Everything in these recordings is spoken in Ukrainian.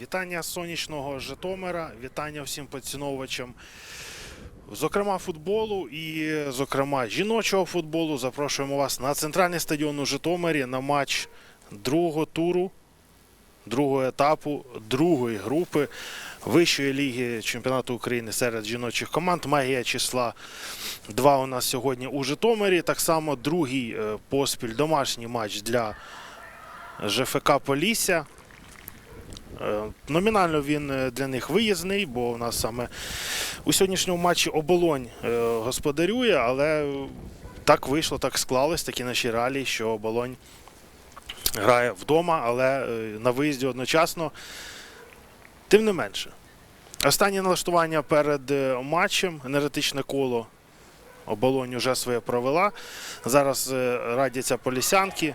Вітання сонячного Житомира, вітання всім поціновувачам, зокрема футболу і, зокрема, жіночого футболу. Запрошуємо вас на центральний стадіон у Житомирі на матч другого туру, другого етапу, другої групи Вищої ліги чемпіонату України серед жіночих команд. Магія числа 2 у нас сьогодні у Житомирі. Так само другий е, поспіль домашній матч для ЖФК Полісся. Е, Номінально він е, для них виїзний, бо у нас саме у сьогоднішньому матчі оболонь е, господарює, але так вийшло, так склалось, такі наші реалії, що оболонь грає вдома, але на виїзді одночасно. Тим не менше. Останнє налаштування перед матчем, енергетичне коло. Оболонь вже своє провела. Зараз радяться полісянки.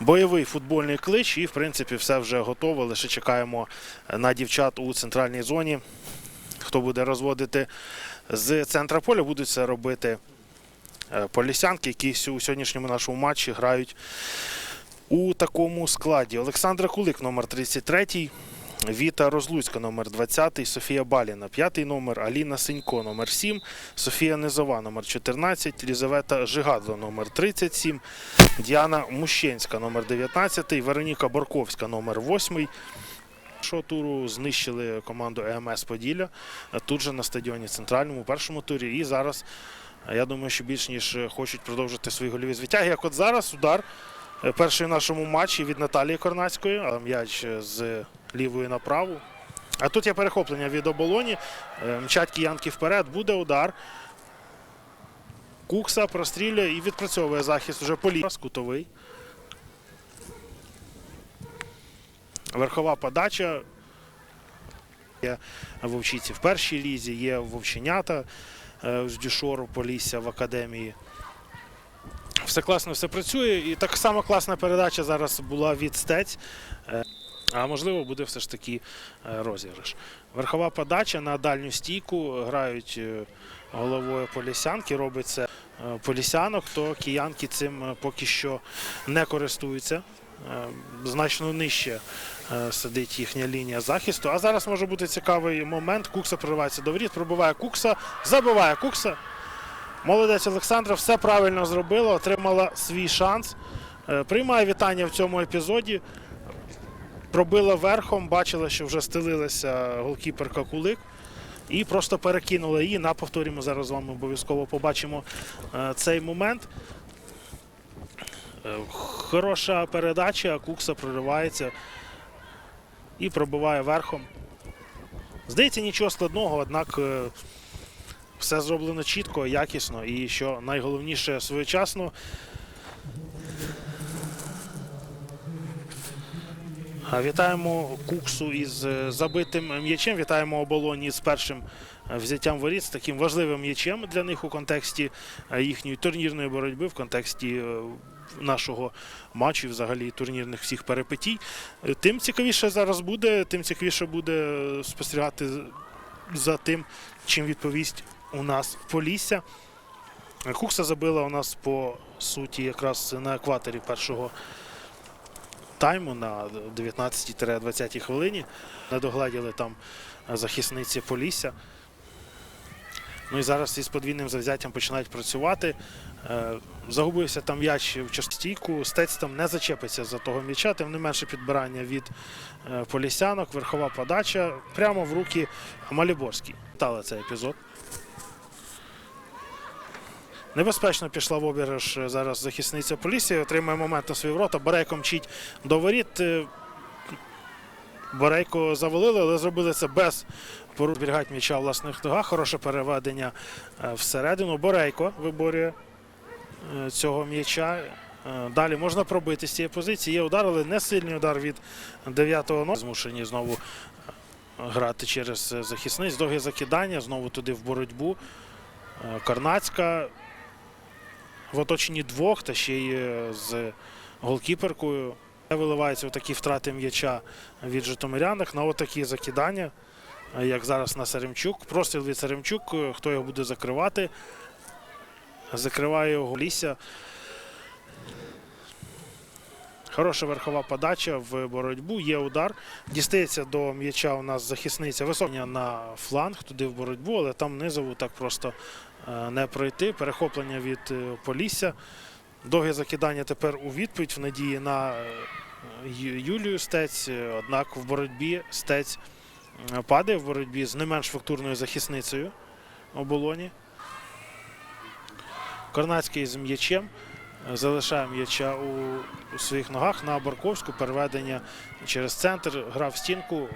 Бойовий футбольний клич, і в принципі все вже готово. Лише чекаємо на дівчат у центральній зоні. Хто буде розводити з центра поля, будуть це робити е, полісянки, які у сьогоднішньому нашому матчі грають у такому складі. Олександр Кулик, номер 33. Віта Розлуцька, номер 20, Софія Баліна, 5 номер, Аліна Синько, номер 7, Софія Низова, номер 14, Лізавета Жигадло, номер 37, Діана Мущенська, номер 19, Вероніка Борковська, номер 8. Першого туру знищили команду ЕМС Поділля тут же на стадіоні центральному у першому турі. І зараз я думаю, що більш ніж хочуть продовжити свої гольові звитяги. Як от зараз удар перший в нашому матчі від Наталії Корнацької, м'яч е, з лівої на праву. А тут є перехоплення від оболоні. Е, Мчать киянки вперед, буде удар. Кукса прострілює і відпрацьовує захист уже полі. Кутовий. Верхова подача. Є вовчиці в першій лізі, є вовченята е, з Дюшору Полісся в академії. Все класно, все працює. І так само класна передача зараз була від стець. Е, А можливо, буде все ж таки е, розіграш. Верхова подача на дальню стійку грають е, головою полісянки. Робить це е, полісянок, то киянки цим поки що не користуються. Значно нижче сидить їхня лінія захисту. А зараз може бути цікавий момент. Кукса проривається до воріт, пробиває Кукса, забиває Кукса. Молодець Олександра все правильно зробила, отримала свій шанс. Е, Приймає вітання в цьому епізоді. Пробила верхом, бачила, що вже стелилася голкіперка Кулик. І просто перекинула її. На повторі ми зараз з вами обов'язково побачимо е, цей момент. Е, Хороша передача, Кукса проривається і пробиває верхом. Здається, нічого складного, однак все зроблено чітко, якісно і що найголовніше своєчасно. Вітаємо Куксу із е, забитим м'ячем. Вітаємо оболоні з першим е, взяттям воріт, з таким важливим м'ячем для них у контексті е, їхньої турнірної боротьби, в контексті нашого матчу, взагалі турнірних всіх перипетій. Е, Тим цікавіше зараз буде, тим цікавіше буде спостерігати за тим, чим відповість у нас Полісся. Е, Кукса забила у нас по суті якраз на екваторі першого тайму на 19-20 хвилині. Не догладіли там захисниці Полісся. Ну і зараз із подвійним завзяттям починають працювати. Е, Загубився там м'яч в частійку. Стець там не зачепиться за того м'яча, тим не менше підбирання від е, полісянок, верхова подача прямо в руки Маліборській. Тали цей епізод. Небезпечно пішла в обіграш е, зараз захисниця Полісі, отримує момент на свої ворота. Борейко мчить до воріт. Е, Борейко завалили, але зробили це без зберігають м'яча в власних ногах. Хороше переведення е, всередину. Борейко виборює цього м'яча. Далі можна пробити з цієї позиції. Є удар, але не сильний удар від 9-го номера. Змушені знову грати через захисниць. Довге закидання, знову туди в боротьбу. Карнацька в оточенні двох та ще й е, з голкіперкою. Виливаються такі втрати м'яча від житомиряних на отакі закидання, е, як зараз на Серемчук. Простріл від Серемчук, е, хто його буде закривати. Закриває його Лісся. Хороша верхова подача в боротьбу. Є удар. Дістається до м'яча у нас захисниця висока на фланг, туди в боротьбу, але там низову так просто е, не пройти. Перехоплення від е, Полісся. Довге закидання тепер у відповідь в надії на е, Юлію Стець. Однак в боротьбі Стець падає в боротьбі з не менш фактурною захисницею оболоні. Корнацький з м'ячем. Залишає м'яча у, у своїх ногах на Барковську. Переведення через центр. Гра в стінку.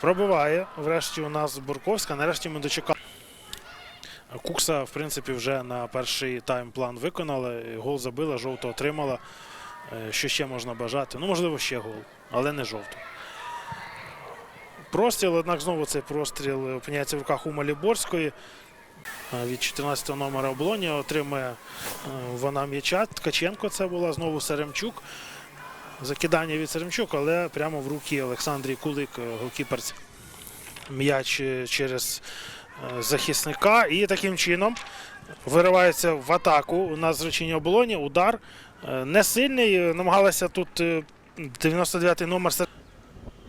Пробиває. Врешті у нас Бурковська. Нарешті ми дочекали. Кукса, в принципі, вже на перший тайм-план виконала. Гол забила, жовто отримала. Е, Що ще можна бажати? Ну, можливо, ще гол, але не жовто. Простріл, однак знову цей простріл опиняється в руках у Маліборської. Від 14-го номера оболоні отримує е, вона м'яча. Ткаченко це була знову Серемчук. Закидання від Серемчук, але прямо в руки Олександрі Кулик, е, голкіперці. М'яч е, через захисника. І таким чином виривається в атаку. У нас зречення оболоні. Удар не сильний. Намагалася тут е, 99-й номер.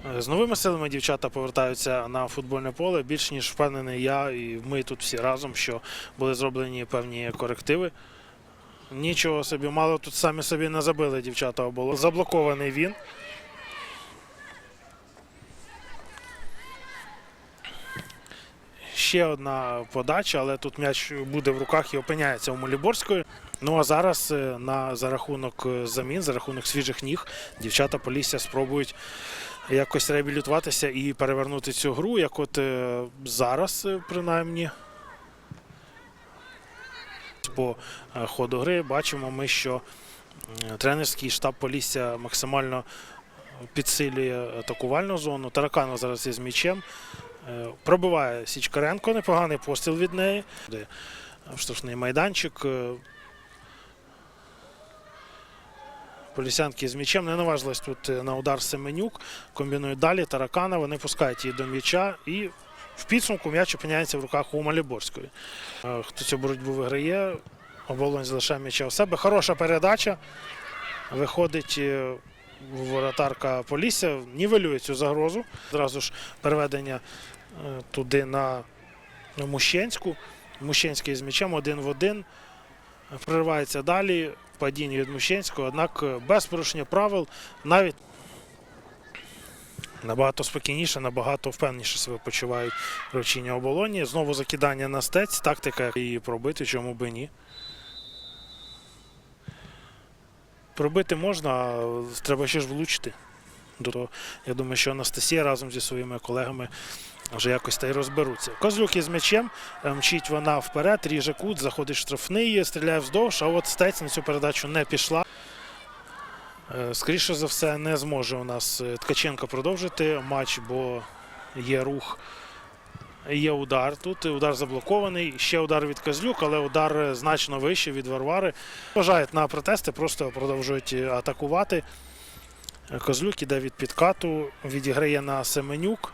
З новими силами дівчата повертаються на футбольне поле. Більш ніж впевнений я і ми тут всі разом, що були зроблені певні корективи. Нічого собі, мало тут самі собі не забили дівчата оболоні. Заблокований він. Ще одна подача, але тут м'яч буде в руках і опиняється у Моліборської. Ну а зараз е, на за рахунок е, замін, за рахунок свіжих ніг, дівчата Полісся спробують якось реабілітуватися і перевернути цю гру, як от е, зараз, е, принаймні. По е, ходу гри бачимо ми, що тренерський штаб Полісся максимально підсилює атакувальну зону. Тараканов зараз із м'ячем. Пробиває Січкаренко, непоганий постріл від неї. В штрафний майданчик. Полісянки з м'ячем не наважились тут е, на удар Семенюк. Комбінують далі. Таракана. Вони пускають її до м'яча. І в підсумку м'яч опиняється в руках у Маліборської. Е, Хто цю боротьбу виграє? Оболонь залишає м'яча у себе. Хороша передача. Виходить е, воротарка Полісся, нівелює цю загрозу. Зразу ж переведення туди на Мущенську. Мущенський з м'ячем один в один. Проривається далі. Падіння від Мущенського, однак е, без порушення правил навіть набагато спокійніше, набагато впевненіше себе почувають гравчиня оболоні. Знову закидання на стець, тактика її пробити, чому би ні. Пробити можна, а треба ще ж влучити. Я думаю, що Анастасія разом зі своїми колегами вже якось та й розберуться. Козлюк із м'ячем, е, мчить вона вперед, ріже кут, заходить штрафний, стріляє вздовж, а от стець на цю передачу не пішла. Е, Скоріше за все, не зможе у нас е, Ткаченко продовжити матч, бо є рух, є удар тут. Удар заблокований. Ще удар від Козлюк, але удар значно вищий від Варвари. Вважають на протести, просто продовжують атакувати. Козлюк іде від підкату, відіграє на Семенюк.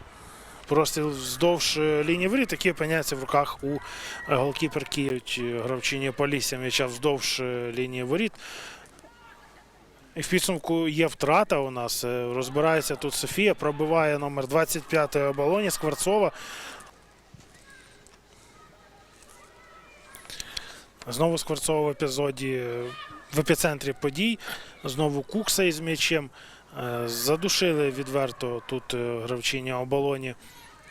Простріл вздовж е, лінії воріт, який опиняється в руках у е, голкіперки гравчині Полісся м'яча вздовж е, лінії воріт. І в підсумку є втрата у нас. Розбирається тут Софія, пробиває номер 25 оболоні Скворцова. Знову Скворцова в епізоді в епіцентрі подій. Знову Кукса із м'ячем. Е, Задушили відверто тут е, гравчиня оболоні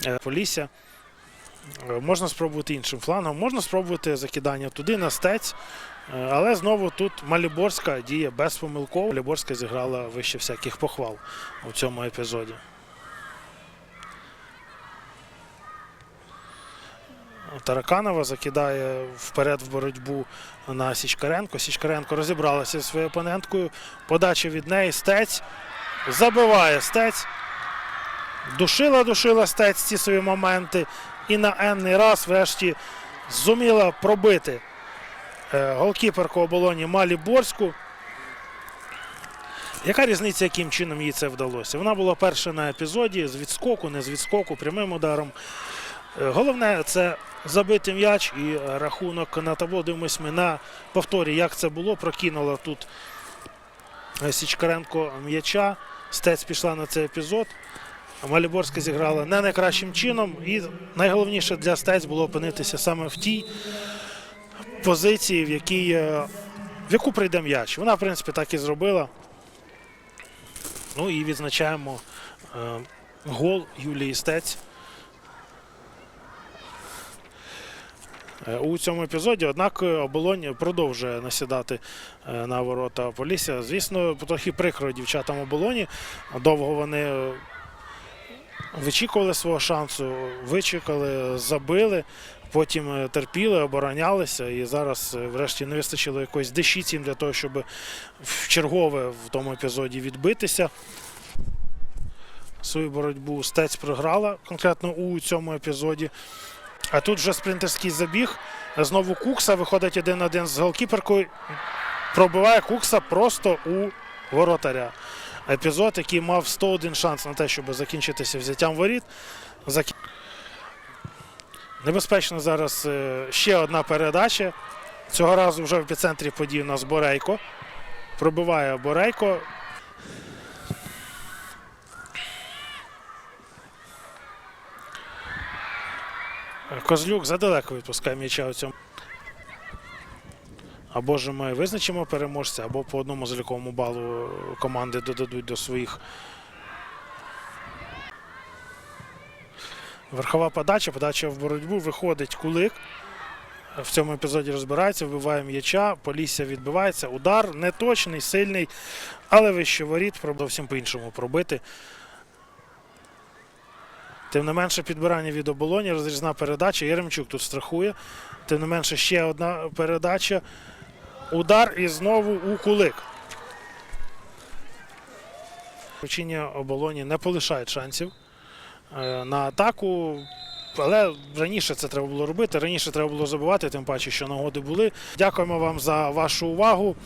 е, Полісся. Можна спробувати іншим флангом, можна спробувати закидання туди на стець. Але знову тут Маліборська діє безпомилково. Маліборська зіграла вище всяких похвал у цьому епізоді. Тараканова закидає вперед в боротьбу на Січкаренко. Січкаренко розібралася зі своєю опоненткою. Подача від неї. Стець забиває стець. Душила, душила стець ці свої моменти. І на енний раз врешті зуміла пробити е, голкіперку оболоні Маліборську. Яка різниця, яким чином їй це вдалося? Вона була перша на епізоді з відскоку, не з відскоку, прямим ударом. Е, Головне це забити м'яч і рахунок на табло. Дивимось ми на повторі, як це було. Прокинула тут Січкаренко м'яча. Стець пішла на цей епізод. Маліборська зіграла не найкращим чином. І найголовніше для Стець було опинитися саме в тій позиції, в якій е, в яку прийде м'яч. Вона, в принципі, так і зробила. Ну і відзначаємо е, гол Юлії Стець. У цьому епізоді, однак, е, оболонь продовжує насідати е, на ворота Полісся. Звісно, трохи прикро дівчатам оболоні. Довго вони е, вичікували свого шансу, вичекали, забили, потім е, терпіли, оборонялися. І зараз, е, врешті, не вистачило якоїсь дещиці їм для того, щоб в чергове в тому епізоді відбитися. Свою боротьбу Стець програла конкретно у цьому епізоді. А тут вже спринтерський забіг. Знову Кукса виходить один-один з голкіперкою. Пробиває Кукса просто у воротаря. Епізод, який мав 101 шанс на те, щоб закінчитися взяттям воріт. Закі- Небезпечно зараз е, ще одна передача. Цього разу вже в епіцентрі подій у нас Борейко. Пробиває Борейко. Козлюк задалеко відпускає м'яча у цьому. Або ж ми визначимо переможця, або по одному заліковому балу команди додадуть до своїх. Верхова подача, подача в боротьбу, виходить кулик. В цьому епізоді розбирається, вбиває м'яча, Полісся відбивається. Удар неточний, сильний, але вище воріт, пробував по-іншому пробити. Тим не менше, підбирання від оболоні, розрізна передача. Єремчук тут страхує. Тим не менше, ще одна передача. Удар і знову у кулик. Вчення оболоні не полишають шансів е, на атаку. Але раніше це треба було робити, раніше треба було забувати, тим паче, що нагоди були. Дякуємо вам за вашу увагу.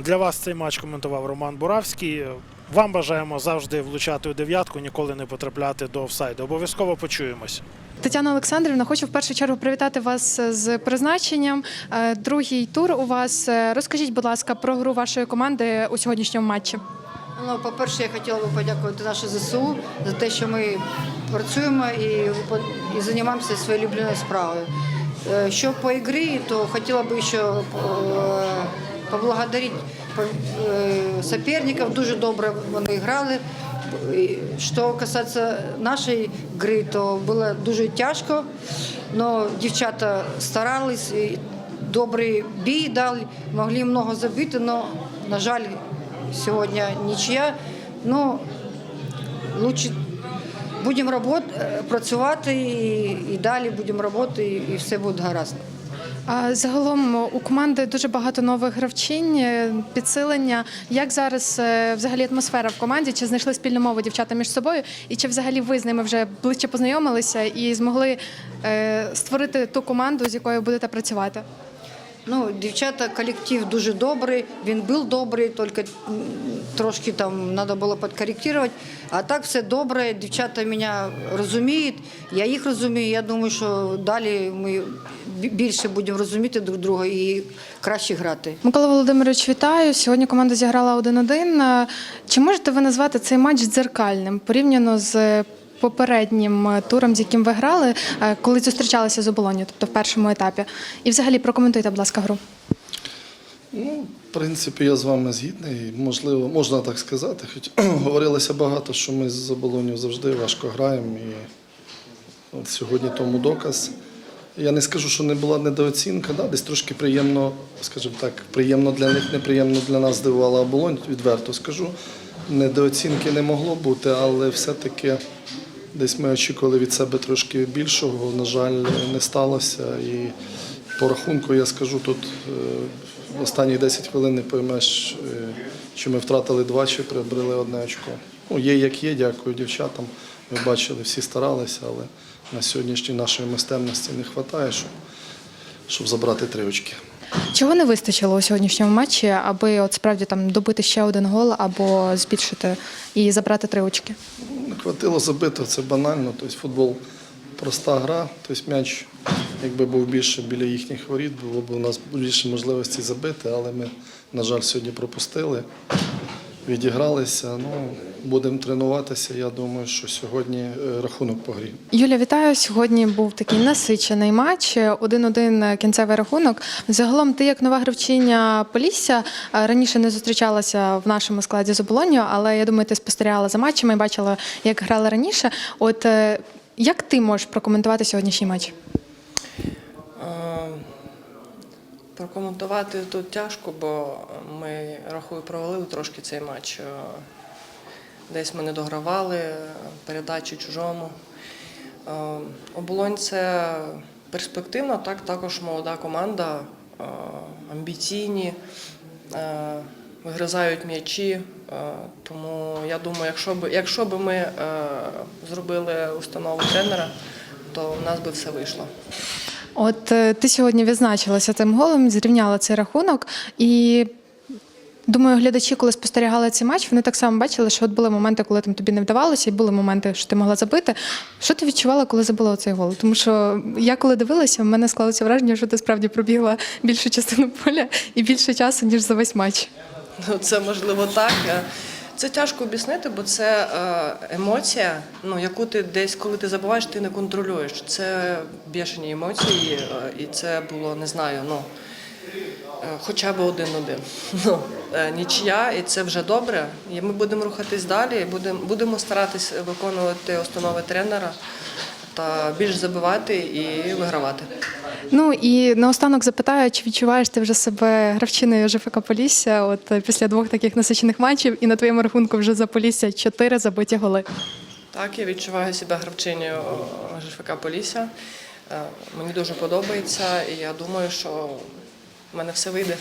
Для вас цей матч коментував Роман Буравський. Вам бажаємо завжди влучати у дев'ятку, ніколи не потрапляти до офсайду. Обов'язково почуємось. Тетяна Олександрівна, хочу в першу чергу привітати вас з призначенням. Е, Другий тур у вас. Е, Розкажіть, будь ласка, про гру вашої команди у сьогоднішньому матчі. Ну, по-перше, я хотіла би подякувати наше ЗСУ за те, що ми працюємо і, і займаємося своєю улюбленою справою. Е, Що по ігрі, то хотіла би ще поблагодарити е, суперників. Дуже добре вони грали. Що касається нашої гри, то було дуже тяжко. але дівчата старались, добрий бій дали, могли много забити, але, на жаль, Сьогодні нічия. Ну, лучше будемо е, працювати і, і далі будемо працювати, і, і все буде гаразд. Загалом у команди дуже багато нових гравчинь, е, підсилення. Як зараз е, взагалі атмосфера в команді? Чи знайшли спільну мову дівчата між собою? І чи взагалі ви з ними вже ближче познайомилися і змогли е, створити ту команду, з якою будете працювати? Ну, дівчата, колектив дуже добрий, він був добрий, тільки трошки там треба було підкоректувати. А так все добре, дівчата мене розуміють, я їх розумію. Я думаю, що далі ми більше будемо розуміти друг друга і краще грати. Микола Володимирович, вітаю. Сьогодні команда зіграла 1-1. Е, Чи можете ви назвати цей матч дзеркальним порівняно з попереднім е, туром, з яким ви грали, е, коли зустрічалися з оболонью, тобто в першому етапі? І взагалі прокоментуйте, будь ласка, гру. Ну, в принципі, я з вами згідний. Можливо, можна так сказати. Хоч говорилося багато, що ми з оболонью завжди важко граємо. І от сьогодні тому доказ. Я не скажу, що не була недооцінка, да? десь трошки приємно, скажімо так, приємно для них, неприємно для нас здивувала оболонь, відверто скажу. Недооцінки не могло бути, але все-таки десь ми очікували від себе трошки більшого. На жаль, не сталося. І по рахунку я скажу тут е, останні 10 хвилин не поймеш, е, чи ми втратили два, чи приобрели одне очко. Ну, є як є, дякую дівчатам. Ви бачили, всі старалися, але на сьогоднішній нашої майстерності не вистачає, щоб, щоб забрати три очки. Чого не вистачило у сьогоднішньому матчі, аби от справді там добити ще один гол або збільшити і забрати три очки? Не хватило забити, це банально. Тобто футбол проста гра. Тобто м'яч, якби був більше біля їхніх воріт, було б у нас більше можливостей забити, але ми, на жаль, сьогодні пропустили. Відігралися. Ну, будемо тренуватися. Я думаю, що сьогодні е, рахунок по грі. Юля, вітаю. Сьогодні був такий насичений матч. 1-1 кінцевий рахунок. Загалом, ти як нова гравчиня Полісся е, раніше не зустрічалася в нашому складі з оболонню, але я думаю, ти спостерігала за матчами і бачила, як грали раніше. От е, як ти можеш прокоментувати сьогоднішній матч? Прокоментувати тут тяжко, бо ми, рахую, провалили трошки цей матч. Е, Десь ми не догравали, передачі чужому. Е, Оболонь це перспективна, так, також молода команда, е, амбіційні, вигризають м'ячі. Тому я думаю, якщо б, якщо б ми зробили установу тренера, то в нас би все вийшло. От е, ти сьогодні відзначилася цим голом, зрівняла цей рахунок. І думаю, глядачі, коли спостерігали цей матч, вони так само бачили, що от були моменти, коли там тобі не вдавалося, і були моменти, що ти могла забити. Що ти відчувала, коли забила цей гол? Тому що я коли дивилася, в мене склалося враження, що ти справді пробігла більшу частину поля і більше часу, ніж за весь матч. Ну, це можливо так. Це тяжко об'яснити, бо це е, емоція, ну, яку ти десь, коли ти забуваєш, ти не контролюєш. Це бешені емоції, е, і це було, не знаю, ну, е, хоча б один-один. Ну, нічия, і це вже добре. І ми будемо рухатись далі, будемо, будемо старатись виконувати установи тренера та більш забивати і вигравати. Ну і наостанок запитаю, чи відчуваєш ти вже себе гравчиною ЖФК Полісся? От е, після двох таких насичених матчів, і на твоєму рахунку вже за Полісся чотири забиті голи. Так, я відчуваю себе гравчиною ЖФК Полісся. Е, Мені дуже подобається, і я думаю, що в мене все вийде.